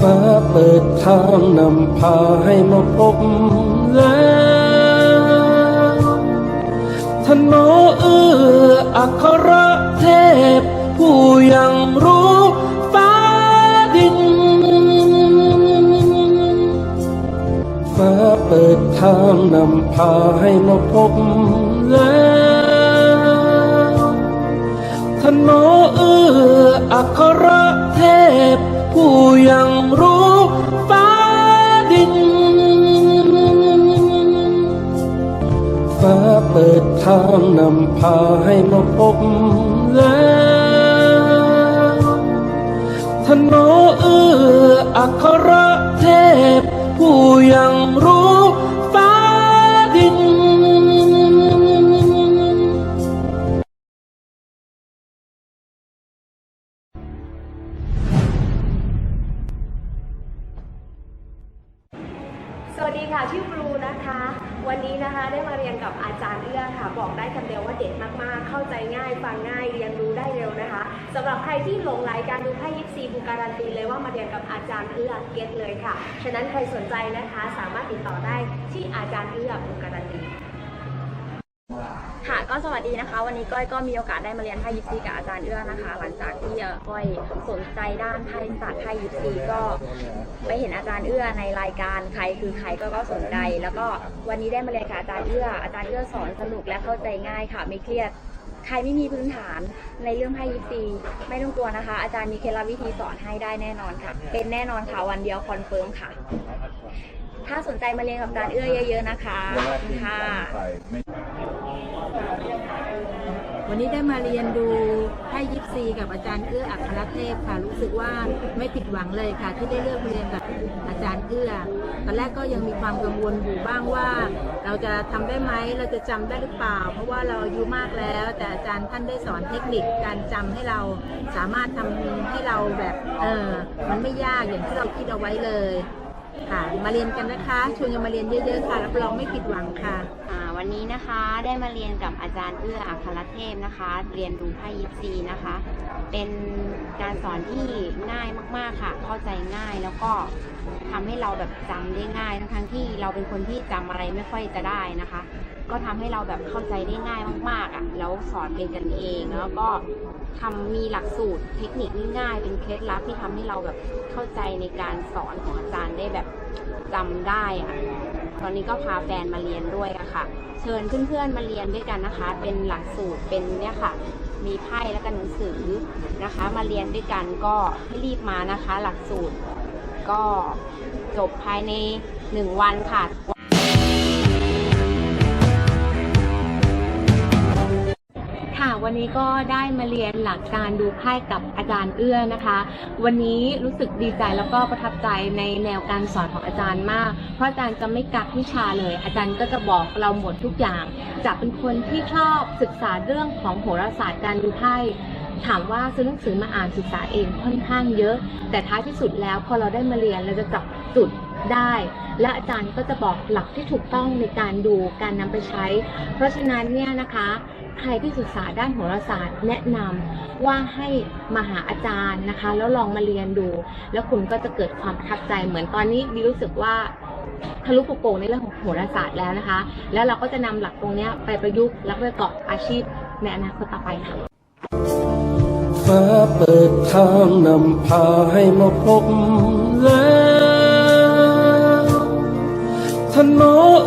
ฟ้าเปิดทางนำพาให้มาพบแล้วท่านหมอเอื้ออัครเทพ ผู้ยังรู้ฟ้าดินฟ้าเปิดทางนำพาให้มาพบแล้วท่านหมอเอื้ออัครเทพ ผู้ยังรู้ฟ้าดินฟ้าเปิดทางนำพาให้มาพบแล้วท่านเอออัครเทพผู้ยัง ครูนะคะ วันนี้นะคะได้มาเรียนกับอาจารย์เอื้อค่ะ บอกได้คำเดียวว่าเด็ดมากๆ เข้าใจง่ายฟังง่ายเรียนรู้ได้เร็วนะคะสำหรับใครที่หลงไหลการดูไพ่ยิปซีบูการันตีเลยว่ามาเรียนกับอาจารย์เอื้อเก็ตเลยค่ะ ฉะนั้นใครสนใจนะคะ สามารถติดต่อได้ที่อาจารย์เอื้อบูการันตี ก็สวัสดีนะคะ วันนี้ก้อยก็มีโอกาสได้มาเรียนไพ่ยิปซีกับอาจารย์เอื้อนะคะ หลังจากที่ก้อยสนใจด้านไพ่ศาสตร์ไพ่ยิปซีก็ไปเห็นอาจารย์เอื้อในรายการใครคือใครก็ก็สนใจ แล้วก็วันนี้ได้มาเรียนกับอาจารย์เอื้ออาจารย์เอื้อสอนสนุกและเข้าใจง่ายค่ะไม่เครียดใครไม่มีพื้นฐานในเรื่องไพ่ยิปซีไม่ต้องกลัวนะคะ อาจารย์มีเคล็ดลับวิธีสอนให้ได้แน่นอนค่ะ เป็นแน่นอนค่ะวันเดียวคอนเฟิร์มค่ะ ถ้าสนใจมาเรียนกับอาจารย์เอื้อเยอะ ๆ นะคะขอบคุณค่ะ วันนี้ได้มาเรียนดูไพ่ยิปซีกับอาจารย์เอื้ออัครเทพค่ะ รู้สึกว่าไม่ผิดหวังเลยค่ะ ที่ได้เลือกเรียนกับอาจารย์เอื้อตอนแรกก็ยังมีความกังวลอยู่บ้างว่า เราจะทำได้ไหมเราจะจำได้หรือเปล่า เพราะว่าเราอายุมากแล้ว แต่อาจารย์ท่านได้สอนเทคนิคการจำให้เราสามารถทำให้เราแบบเออมันไม่ยากอย่างที่เราคิดเอาไว้เลยค่ะมาเรียนกันนะคะชวนกันมาเรียนเยอะๆค่ะรับรองไม่ผิดหวังค่ะ วันนี้นะคะได้มาเรียนกับอาจารย์เอื้ออัครเทพนะคะ เรียนดูไพ่ยิปซีนะคะ เป็นการสอนที่ง่ายมากๆค่ะ เข้าใจง่ายแล้วก็ทำให้เราแบบจำได้ง่ายทั้งที่เราเป็นคนที่จำอะไรไม่ค่อยจะได้นะคะ ก็ทำให้เราแบบเข้าใจได้ง่ายมากๆอะแล้วสอนเป็นกันเองแล้วก็ทำมีหลักสูตรเทคนิคง่ายๆเป็นเคล็ดลับที่ทำให้เราแบบเข้าใจในการสอนของอาจารย์ได้แบบจำได้อะ ตอนนี้ก็พาแฟนมาเรียนด้วยอะค่ะ เชิญเพื่อนๆมาเรียนด้วยกันนะคะ เป็นหลักสูตรเป็นเนี่ยค่ะ มีไพ่แล้วก็หนังสือนะคะ มาเรียนด้วยกันก็ให้รีบมานะคะ หลักสูตรก็จบภายในหนึ่งวันค่ะ วันนี้ก็ได้มาเรียนหลักการดูไพ่กับอาจารย์เอื้อนะคะ วันนี้รู้สึกดีใจแล้วก็ประทับใจในแนวการสอนของอาจารย์มาก เพราะอาจารย์จะไม่กักวิชาเลย อาจารย์ก็จะบอกเราหมดทุกอย่าง จะเป็นคนที่ชอบศึกษาเรื่องของโหราศาสตร์การดูไพ่ถามว่าซื้อหนังสือมาอ่านศึกษาเองค่อนข้างเยอะ แต่ท้ายที่สุดแล้วพอเราได้มาเรียนเราจะจับจุดได้ และอาจารย์ก็จะบอกหลักที่ถูกต้องในการดูการนำไปใช้ เพราะฉะนั้นเนี่ยนะคะ ใครที่ศึกษาด้านโหราศาสตร์ แนะนำว่าให้มาหาอาจารย์นะคะ แล้วลองมาเรียนดู แล้วคุณก็จะเกิดความประทับใจเหมือนตอนนี้บีรู้สึกว่าทะลุปโป่งในเรื่องของโหราศาสตร์แล้วนะคะ แล้วเราก็จะนำหลักตรงนี้ไปประยุกต์แล้วก็ประกอบอาชีพในอนาคตต่อไปค่ะฟ้าเปิดทางนำพาให้มาพบแล้วท่าน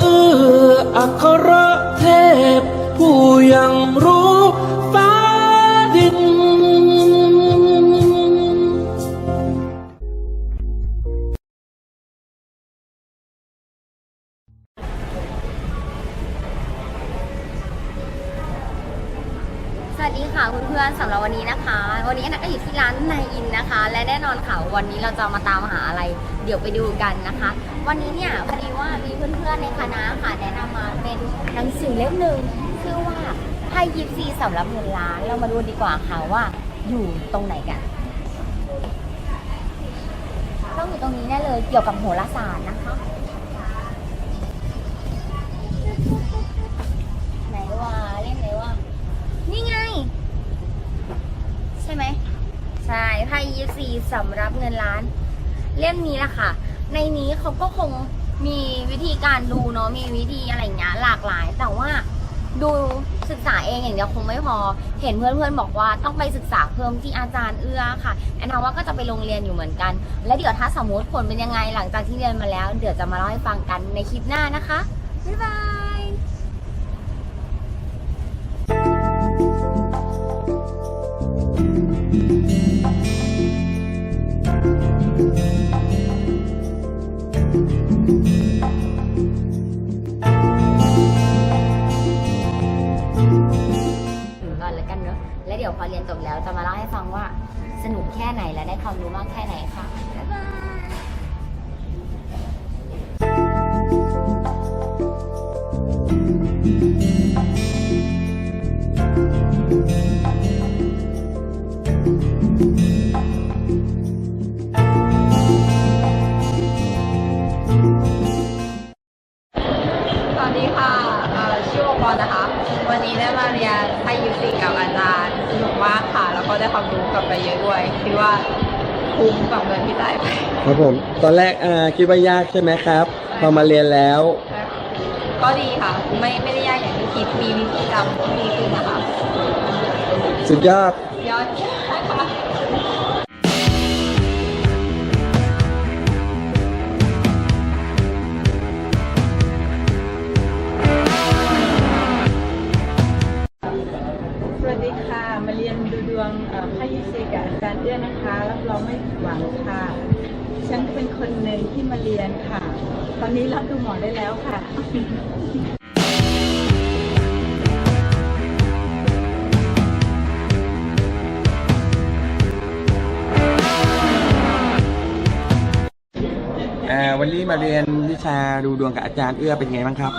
เอื้ออัครเทพ ผู้ยังรู้ฟ้าดิน สวัสดีค่ะเพื่อนๆสำหรับวันนี้นะคะ วันนี้แอนนาก็อยู่ที่ร้านนายอินนะคะ และแน่นอนค่ะวันนี้เราจะมาตามหาอะไร เดี๋ยวไปดูกันนะคะ วันนี้เนี่ยพอดีว่ามีเพื่อนๆในคณะค่ะแนะนำมาเป็นหนังสือเล่มหนึ่ง ชื่อว่าไพ่ยิปซีสำหรับเงินล้าน เรามาดูดีกว่าค่ะว่าอยู่ตรงไหนกันต้องอยู่ตรงนี้แน่เลยเกี่ยวกับโหราศาสตร์นะคะไหนว่าเล่มไหนว่านี่ไง ใช่ไหมใช่ไพ่ยิปซีสำหรับเงินล้าน เล่มนี้แหละค่ะ ในนี้เขาก็คงมีวิธีการดูเนาะมีวิธีอะไรเงี้ยหลากหลายแต่ว่า ดูศึกษาเองอย่างเดียวคงไม่พอ เห็นเพื่อนๆบอกว่าต้องไปศึกษาเพิ่มที่อาจารย์เอื้อค่ะแอนนาว่าก็จะไปโรงเรียนอยู่เหมือนกัน และเดี๋ยวถ้าสมมติผลเป็นยังไงหลังจากที่เรียนมาแล้ว เดี๋ยวจะมาเล่าให้ฟังกันในคลิปหน้านะคะบ๊ายบาย เดี๋ยวพอเรียนจบแล้วจะมาเล่าให้ฟังว่าสนุกแค่ไหนและได้ความรู้มากแค่ไหนค่ะบ๊ายบาย ครับผม ตอนแรกอ่าคิดว่ายากใช่ไหมครับ พอมาเรียนแล้ว ก็ดีค่ะ ไม่ไม่ได้ยากอย่างที่คิด มีวิธีจำที่ดีขึ้นนะคะ สุดยอด ยอด ฉันก็เป็นคนหนึ่งที่มาเรียนค่ะ ตอนนี้รับดูหมอได้แล้วค่ะ อ่าวันนี้มาเรียนวิชาดูดวงกับอาจารย์เอื้อเป็นไงบ้างครับ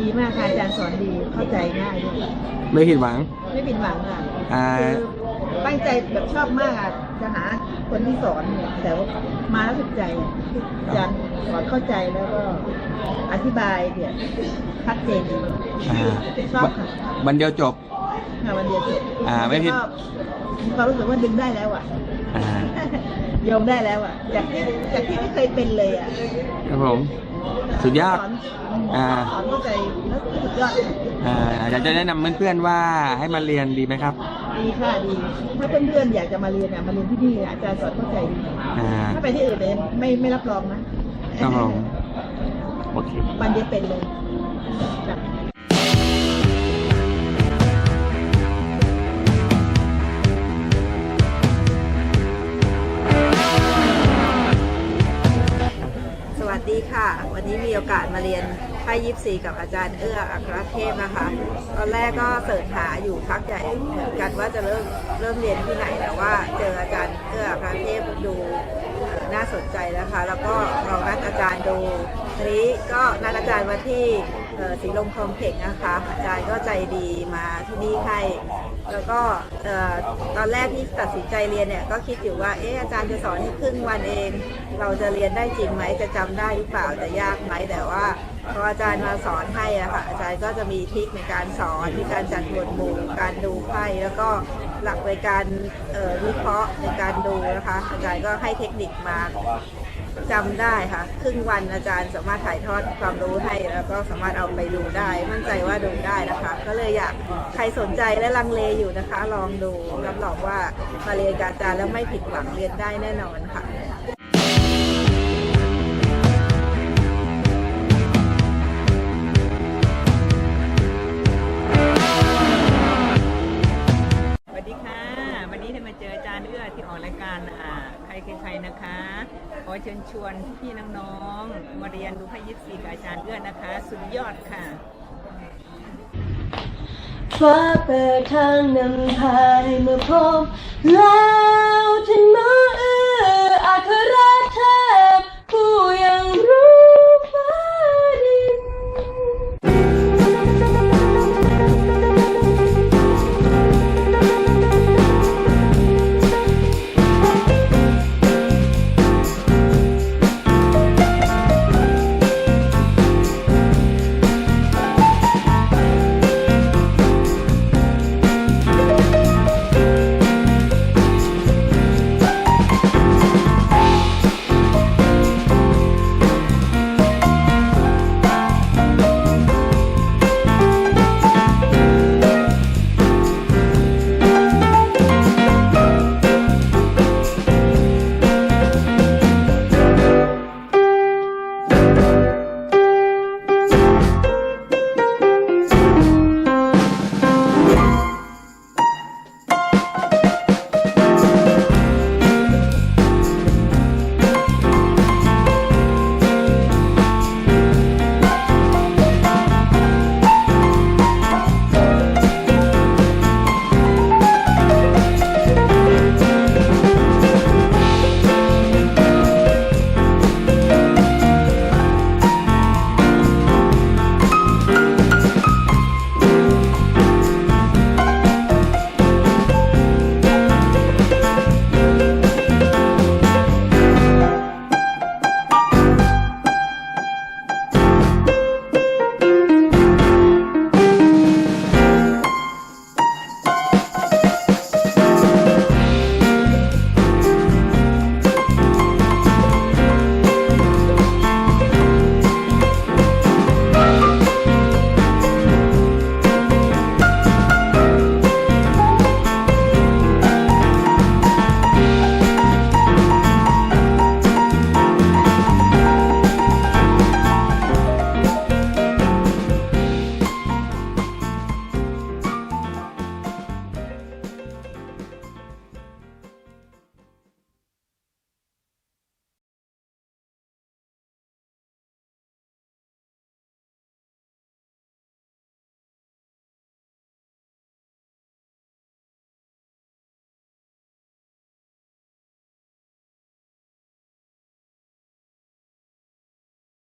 ดีมากค่ะอาจารย์สอนดีเข้าใจง่ายด้วยไม่ผิดหวัง ไม่ผิดหวังค่ะอ่า คือตั้งใจแบบชอบมากอะ จะหาคนที่สอนเนี่ยแต่ว่ามาแล้วถูกใจอะที่อาจารย์สอนเข้าใจแล้วก็อธิบายเนี่ยชัดเจนดีอ่าชอบค่ะวันเดียวจบ ค่ะวันเดียวจบอ่าไม่ผิดชอบมีความรู้สึกว่าดึงได้แล้วอะ อ่า โยมได้แล้วอะจากที่จากที่ไม่เคยเป็นเลยอะครับผมสุดยอดสอนอ่าสอนเข้าใจแล้วสุดยอดค่ะอ่าอยากจะแนะนำเพื่อนๆว่าให้มาเรียนดีไหมครับ ดีค่ะดี ถ้าเพื่อนๆอยากจะมาเรียนอะมาเรียนที่นี่อาจารย์สอนเข้าใจดีอ่าถ้าไปที่อื่นเลยไม่ไม่รับรองนะครับผมโอเควันเดียวเป็นเลย อกาสมาเรียนค่ายิปซีกับอาจารย์เอื้ออัครเทพนะคะ ตอนแรกก็เสิร์ชหาอยู่พักใหญ่เหมือนกันว่าจะเริ่มเริ่มเรียนที่ไหนแต่ว่าเจออาจารย์เอื้ออัครเทพดูน่าสนใจนะคะ แล้วก็เรานัดอาจารย์ดูทีนี้ก็นัดอาจารย์มาที่เอ่อ สีลมคอมเพล็กซ์นะคะอาจารย์ก็ใจดีมาที่นี่ให้แล้วก็ตอนแรกที่ตัดสินใจเรียนเนี่ยก็คิดอยู่ว่าเอออาจารย์จะสอนให้ครึ่งวันเอง เราจะเรียนได้จริงไหมจะจำได้หรือเปล่าจะยากไหมแต่ว่าพออาจารย์มาสอนให้อะค่ะอาจารย์ก็จะมีทิคในการสอนมีการจัดหมวดหมู่การดูไพ่แล้วก็ หลักในการวิเคราะห์ในการดูนะคะ อาจารย์ก็ให้เทคนิคมาจำได้ค่ะ ครึ่งวันอาจารย์สามารถถ่ายทอดความรู้ให้แล้วก็สามารถเอาไปดูได้ มั่นใจว่าดูได้นะคะ ก็เลยอยากใครสนใจและลังเลอยู่นะคะ ลองดูรับรองว่ามาเรียนกับอาจารย์แล้วไม่ผิดหวังเรียนได้แน่นอนค่ะ ชวนพี่น้องๆมาเรียนดูพระยิปซีกับอาจารย์เอื้อนะคะ สุดยอดค่ะ ฟ้าเปิดทางนำพาให้มาพบแล้ว